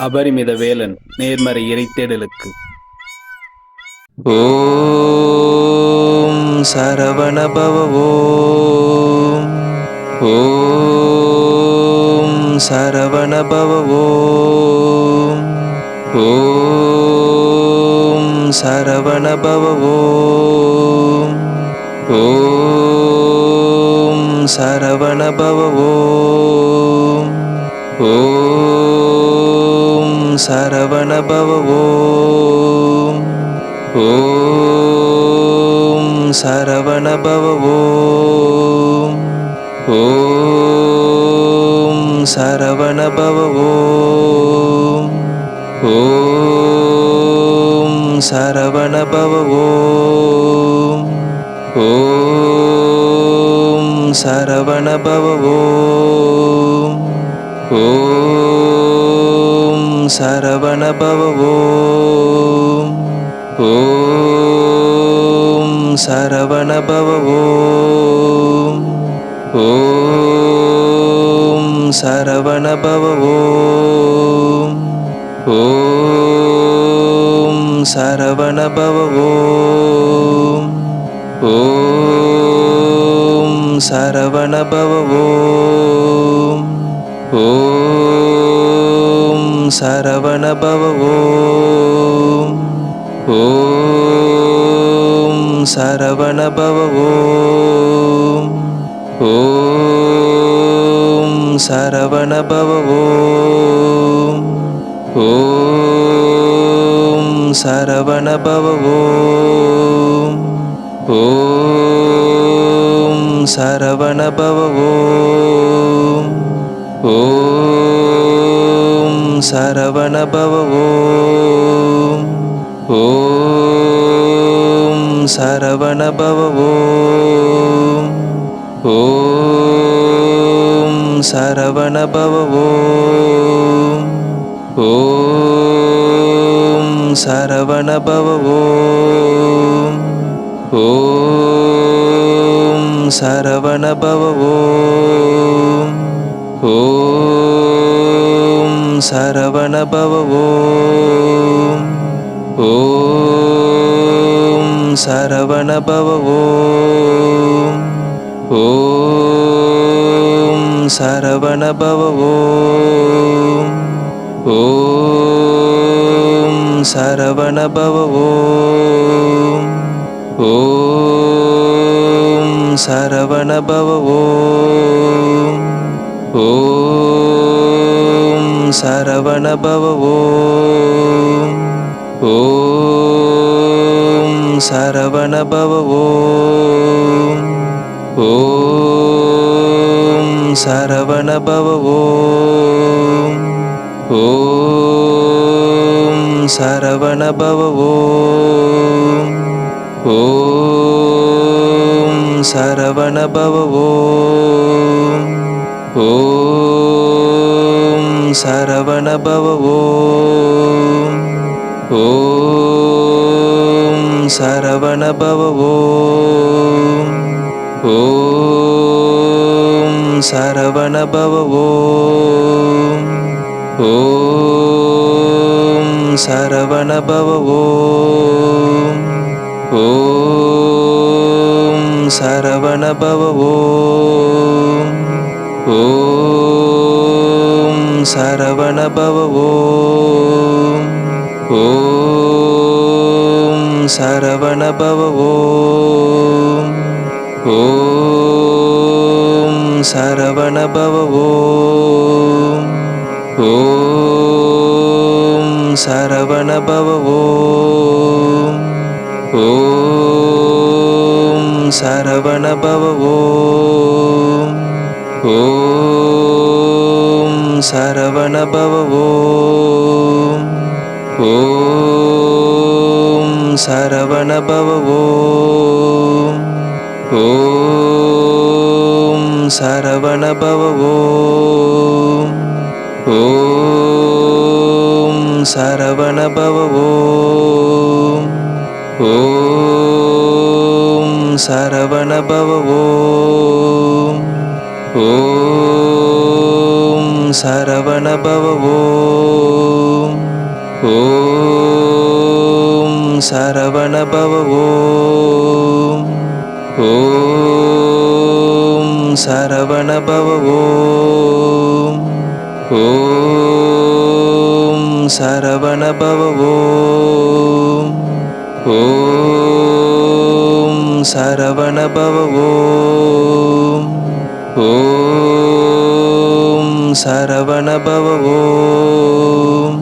அபரிமித வேலன் நேர்மறை இறைத்தேடலுக்கு. ஓம் சரவணபவ ஓம். ஓம் சரவணபவ ஓம். ஓம் சரவணபவ ஓம். ஓம் சரவணபவ ஓம். ஓம் சரவணபவ ஓம் ஓம் சரவணபவ ஓம் ஓம் சரவணபவ ஓம் ஓம் சரவணபவ ஓம் ஓம் சரவணபவ ஓம் ஓம் சரவணபவ. ஓம் ஓம் சரவணபவ. ஓம் ஓம் சரவணபவ. ஓம் ஓம் சரவணபவ. ஓம் ஓம் சரவணபவ. ஓம் சரவணபவ. ஓம் ஓம் சரவணபவ. ஓம் ஓம் சரவணபவ. ஓம் ஓம் சரவணபவ. ஓம் ஓம் சரவணபவ. ஓம் ஓம் சரவணபவ. ஓம் ஓம் சரவணபவ. ஓம் ஓம் சரவணபவ. ஓம் ஓம் சரவணபவ. ஓம் ஓம் சரவணபவ. ஓம் ஓம் சரவணபவ. ஓம் ஓம் சரவணபவ. ஓம் ஓம் சரவணபவ. ஓம் ஓம் சரவணபவ. ஓம் ஓம் சரவணபவ. ஓம் சரவணபவ. ஓம் ஓம் சரவணபவ ஓம் ஓம் சரவணபவ ஓம் ஓம் சரவணபவ ஓம் ஓம் சரவணபவ ஓம் ஓம் சரவணபவ. ஓம் ஓம் சரவணபவ. ஓம் ஓம் சரவணபவ. ஓம் ஓம் சரவணபவ. ஓம் ஓம் சரவணபவ. ஓம் ஓம் சரவணபவ. ஓம் ஓம் சரவணபவ ஓம் ஓம் சரவணபவ ஓம் ஓம் சரவணபவ ஓம் ஓம் சரவணபவ ஓம் ஓம் சரவணபவ. ஓம் ஓம் சரவணபவ. ஓம் ஓம் சரவணபவ. ஓம் ஓம் சரவணபவ. ஓம் ஓம் சரவண ஓம் ஓம் சரவணபவ. ஓம் ஓம் சரவணபவ. ஓம் ஓம் சரவணபவ. ஓம் ஓம் சரவணபவ. ஓம்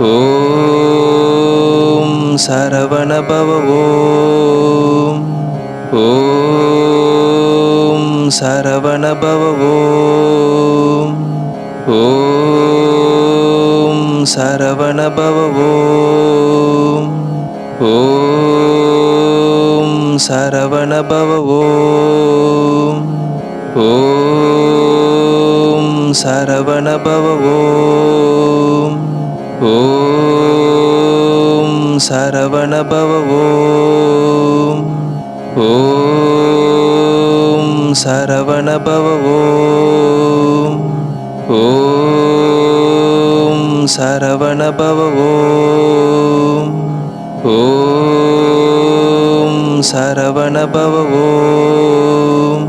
ஓம் சரவணபவ. ஓம் ஓம் சரவணபவ. ஓம் ஓம் சரவணபவ. ஓம் ஓம் சரவணபவ. ஓம் ஓம் சரவணபவ. ஓம் ஓம் சரவணபவ. ஓம் சரவணபவ ஓம் ஓம் சரவணபவ ஓம் ஓம் சரவணபவ ஓம்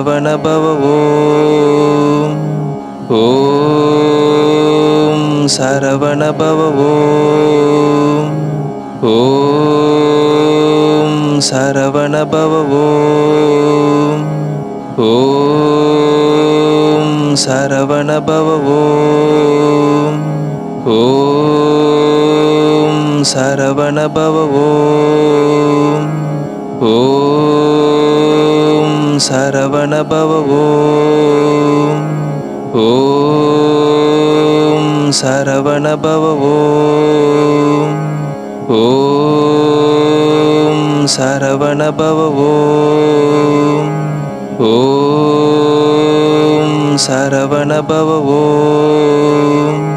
சரவணபவ ஓம் ஓம் சரவணபவ ஓம் ஓம் சரவணபவ ஓம் ஓம் சரவணபவ ஓம் ஓம் சரவணபவ சரவணபவ ஓம். ஓம் சரவணபவ ஓம். ஓம் சரவணபவ ஓம். ஓம் சரவணபவ ஓம்.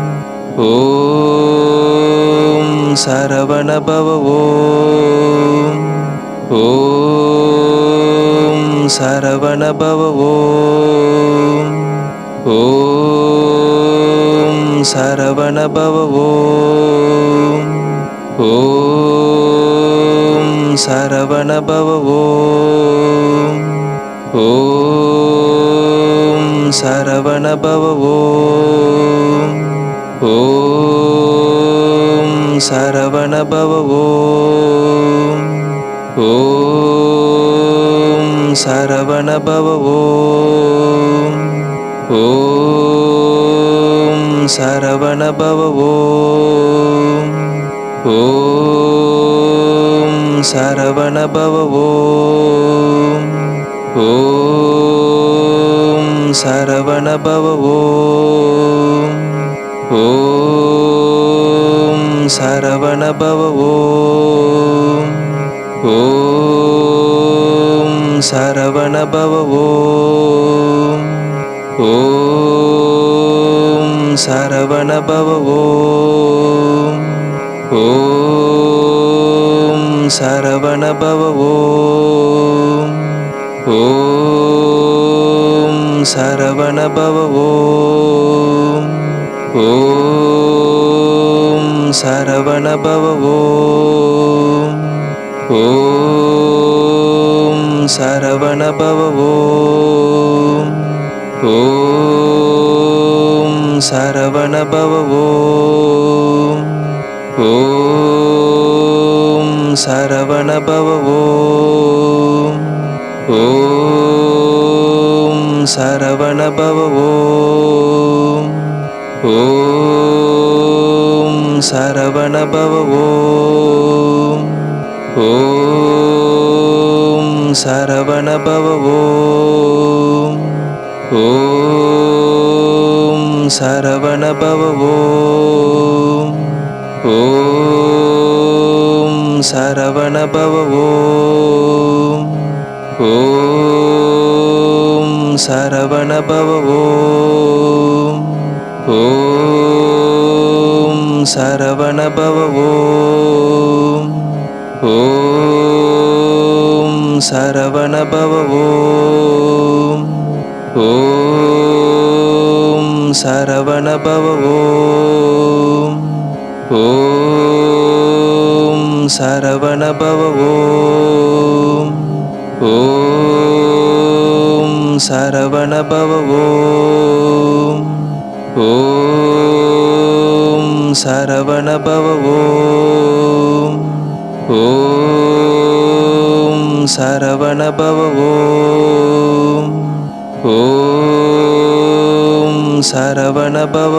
ஓம் சரவணபவ சரவணபவ ஓம். ஓம் சரவணபவ ஓம். ஓம் சரவணபவ ஓம். ஓம் சரவணபவ ஓம். ஓம் சரவணபவ ஓம் சரவண பவ ஓம் ஓம் சரவண பவ ஓம் ஓம் சரவண பவ ஓம் ஓம் சரவண பவ ஓம் ஓம் சரவணபவ ஓம். ஓம் சரவணபவ ஓம். ஓம் சரவணபவ ஓம். ஓம் சரவணபவ ஓம். ஓம் சரவணபவ ஓம். ஓம் சரவணபவ ஓம். ஓம் சரவணபவ ஓம். ஓம் சரவணபவ ஓம். ஓம் சரவணபவ ஓம். ஓம் சரவணபவ ஓம். ஓம் சரவணபவ ஓம். ஓம் சரவணபவ ஓம். ஓம் சரவணபவ ஓம். ஓம் சரவணபவ ஓம். ஓம் சரவணபவ ஓம். ஓம் சரவண பவ ஓம். ஓம் சரவண பவ ஓம். ஓம் சரவண பவ ஓம். ஓம் சரவண பவ ஓம். ஓம் சரவண பவ